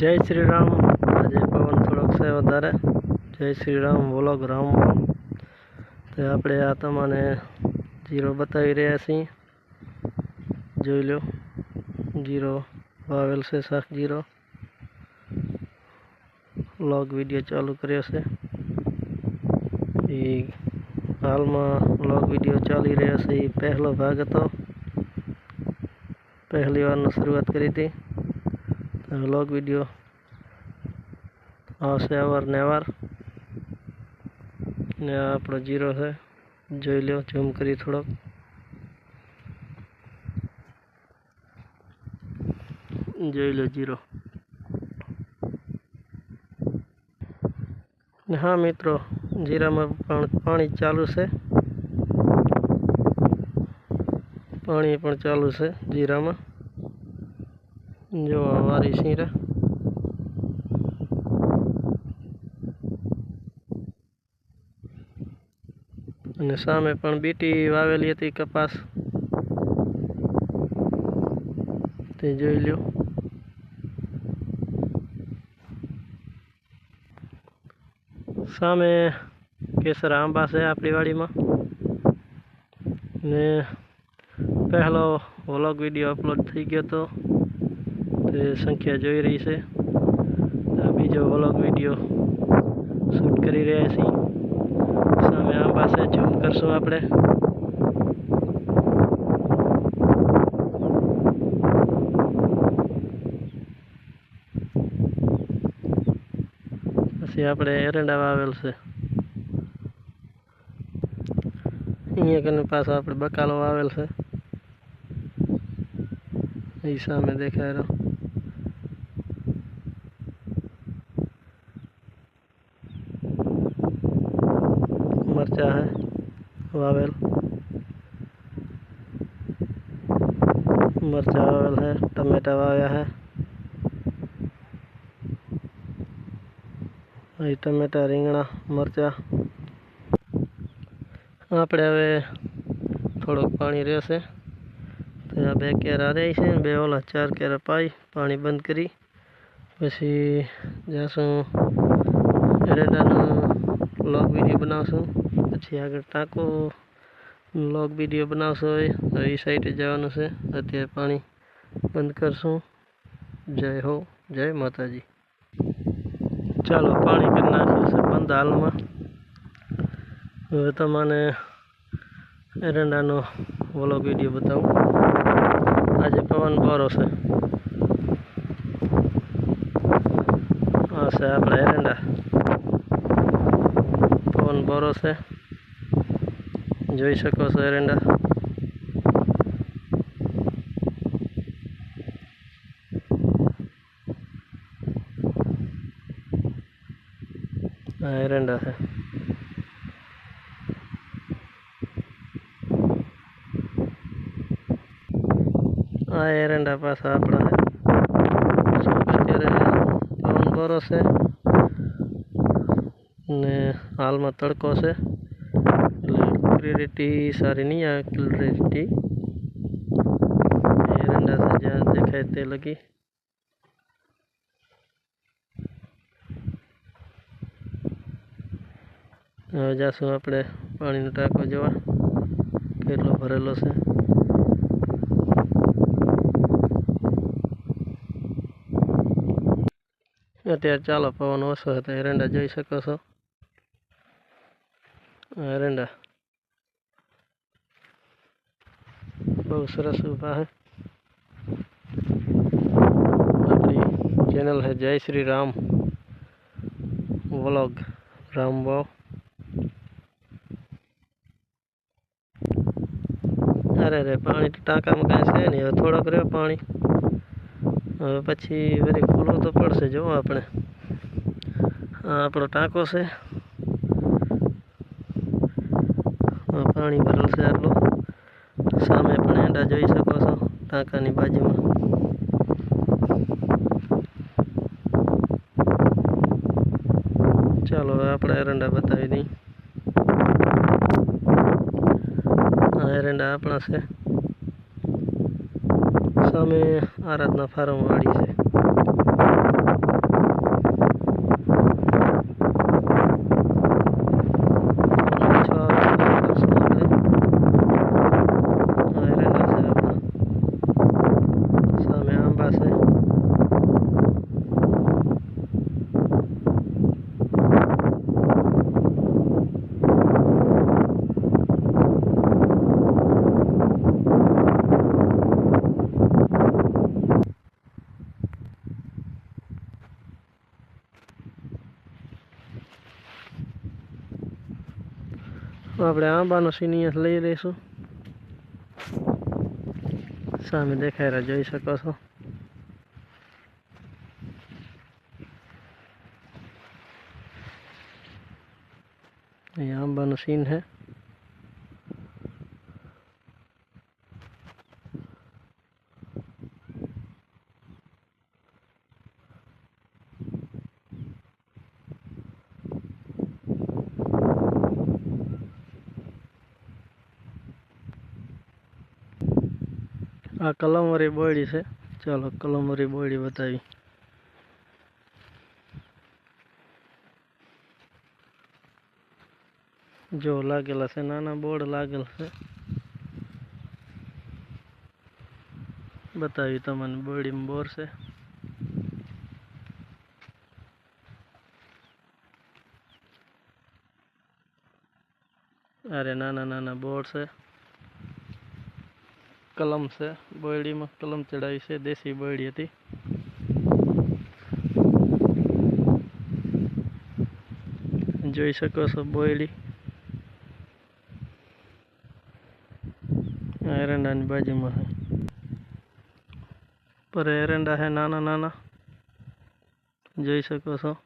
જય શ્રી રામ આજે પવન થોડોક છે વધારે. જય શ્રી રામ બોલો રામ તો આપણે આ તમને જીરો બતાવી રહ્યા છીએ. જોઈ લો. જીરો વાવેલ છે શાક જીરો. લોગ વીડિયો ચાલુ કર્યો છે. એ હાલમાં લોગ વીડિયો ચાલી રહ્યો છે. એ પહેલો ભાગ હતો. પહેલી વારનો શરૂઆત કરી હતી. વ્લોગ વીડિયો આવશે અવારનવાર ને આ આપણો જીરો છે. જોઈ લો ઝૂમ કરી થોડોક. જોઈ લો જીરો. ને હા મિત્રો, જીરામાં પણ પાણી ચાલુ છે. પાણી પણ ચાલુ છે જીરામાં. જો વારી શીરા. અને સામે પણ બીટી વાવેલી હતી કપાસ. તે જોઈ લ્યો. સામે કેસર આંબા છે આપણી વાડીમાં ને પહેલો વ્લોગ વીડિયો અપલોડ થઈ ગયો હતો તે સંખ્યા જોઈ રહી છે. બીજો વ્લોગ વીડિયો શૂટ કરી રહ્યા છીએ. સામે પાસે છે કરશું આપણે. પછી આપણે એરંડા વાવેલ છે. અહીંયા કને પાછો આપણે બકાલો વાવેલ છે. એ સામે દેખાય રહ્યો. મરચા હે, વાવેલ. મરચા વાવેલ હે, ટમેટા વાવ્યા હે. અહીં ટમેટા, રીંગણા, મરચા. આપણે હવે થોડુંક પાણી રહેશે. તો આ બે કેર આ રહી છે, બે ઓલા ચાર કેર પાઈ, પાણી બંધ કરી. પછી જશું એરેડાનું લોગ વીડિયો બનાવશું. પછી આગળ ટાંકો લોગ વીડિયો બનાવશો હોય એ સાઈડે જવાનું છે. અત્યારે પાણી બંધ કરશું. જય હો, જય માતાજી. ચાલો, પાણી કરી નાખ્યું છે બંધ હાલમાં. હવે તમને એરંડાનો વ્લોગ વીડિયો બતાવું. આજે પવન બોરો છે. આ છે આપણા એરંડા. બોરો છે. જોઈ શકો છો, એરંડા. એરંડા છે. આ એરંડા પાછા આપણા અત્યારે પવન બોરો છે. ને હાલમાં તડકો છે. એટલે ક્લિયરિટી સારી નહીં આવે ક્લિયરિટી એરંડા જ્યાં દેખાય તે લગી. હવે જાશું આપણે પાણીનો ટાંકો જોવા. કેટલો ભરેલો છે. અત્યારે ચાલો પવન ઓછો હતો એરંડા જોઈ શકો છો. એરંડા બહુ સરસ ઊભા છે આપણી ચેનલ છે જય શ્રી રામ વ્લોગ રામ વાવ અરે રે પાણી તો ટાંકામાં કાંઈ છે નહીં હવે થોડોક રહ્યો પાણી હવે પછી વળી ખુલ્લું તો પડશે જો આપણે આ આપણો ટાંકો છે પાણી ભરેલ છે આટલું. સામે પણ એંડા જોઈ શકો છો ટાંકાની બાજુમાં. ચાલો, હવે આપણે એરંડા બતાવી દઈએ. એરંડા આપણા છે. સામે આરાધના ફાર્મ વાળી છે. આપણે આંબાનો સિનિયસ લઈ લઈશું સામે દેખાય રહ્યા જોઈ શકો છો અહીંયા આંબાનો સીન છે આ કલમવાળી બોયડી છે. ચાલો કલમવાળી બોયડી બતાવી. જો લાગેલા છે, નાના બોર્ડ લાગેલ છે. બતાવી તમને બોયડીમાં બોર છે. અરે નાના નાના બોર્ડ છે. કલમ છે, બોયડીમાં કલમ ચડાવી છે, દેશી બોયડી હતી. જોઈ શકો છો બોયડી. એરંડાની બાજુમાં છે. પર એરંડા છે નાના નાના. જોઈ શકો છો.